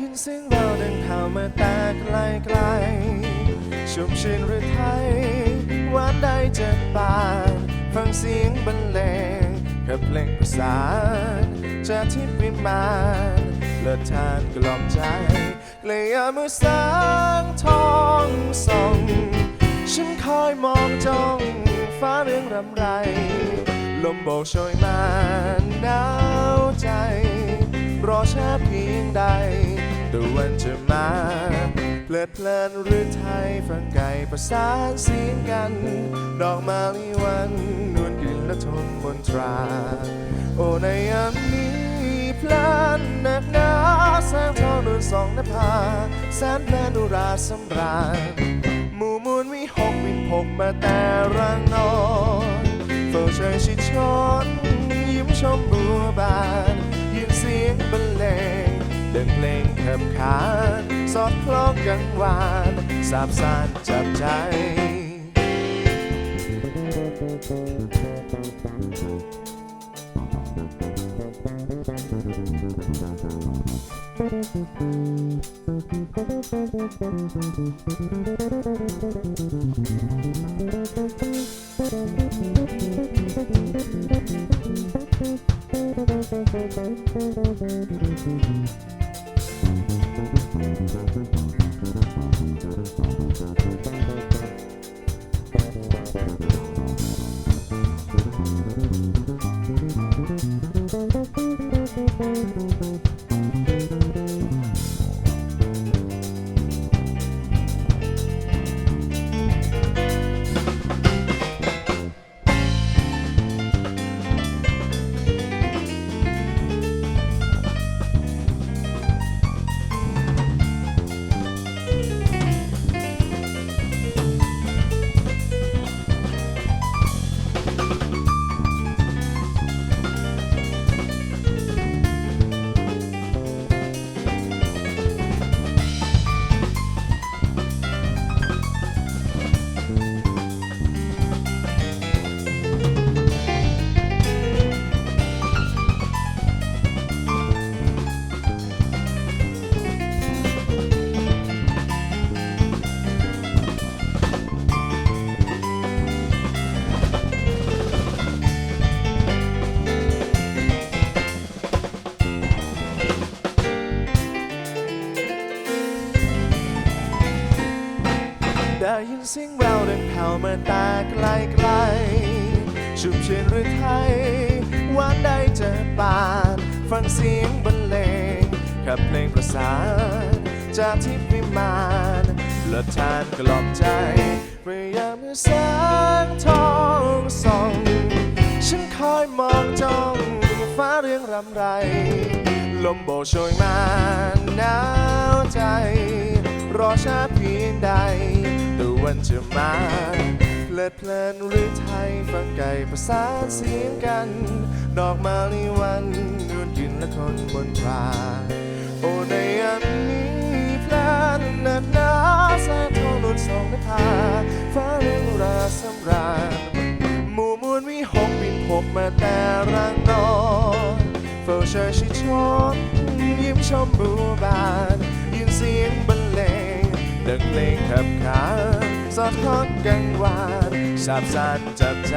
ยินเสียงเราดังแผ่วมาแต่ไกลไกลชุ่มชื่นหรือไทยหวานได้จากปานฟังเสียงบรรเลงกับเพลงประสานจากทิพย์วิมานเลิศทานกล่อมใจเลยยามมือแสงทองส่องฉันคอยมองจ้องฟ้าเรื่องรำไร ลมโบกโชยมาหนาวใจ รอช้าเพียงใด ตะวันจะมาเพลิดเพลินหรือไทยฟังไก่ประสานเสียงกัน ดอกมาลีวันนวลกลิ่นและทนบนตรา โอ้ในยามนี้เพลินหนักหนาแสงทองนวลสองนภาแสนเพลินอุราสำราญหมู่มวลวิหกวินพกมาแต่รังนอ ลงขับขาน สอดคล้องกังวานสาบสานจับใจ ได้ยินเสียงแววดังแผ่วมาแต่ไกลไกลชุ่มชื่นหรือไทยหวานได้เจอปานฟังเสียงบรรเลงกับเพลงประสานจากทิพย์วิมานลิศทานกล่อมใจเมื่อยามมือแสงทองส่องฉันคอยมองจ้องฟ้าเรื่องรำไร ลมโบกโชยมาหนาวใจ รอชาเพียงใด ตะวันจะมาเพลิดเพลินหรือไทยฟังไก่ประสานเสียงกัน ดอกมาลีวันนวลกลินและคนบนตราโอ้ในอันนี้พลานนักหนาแสงทองนวลสองนภาฟ้าเรื่องราสำราญหมู่มวลวิหกบินพกมาแต่รังนอนเฝ้าเชยชิดชนยิ้มชมบัวบาน ดังเพลงขับขานสอดคล้องกังวานสาบสานจับใจ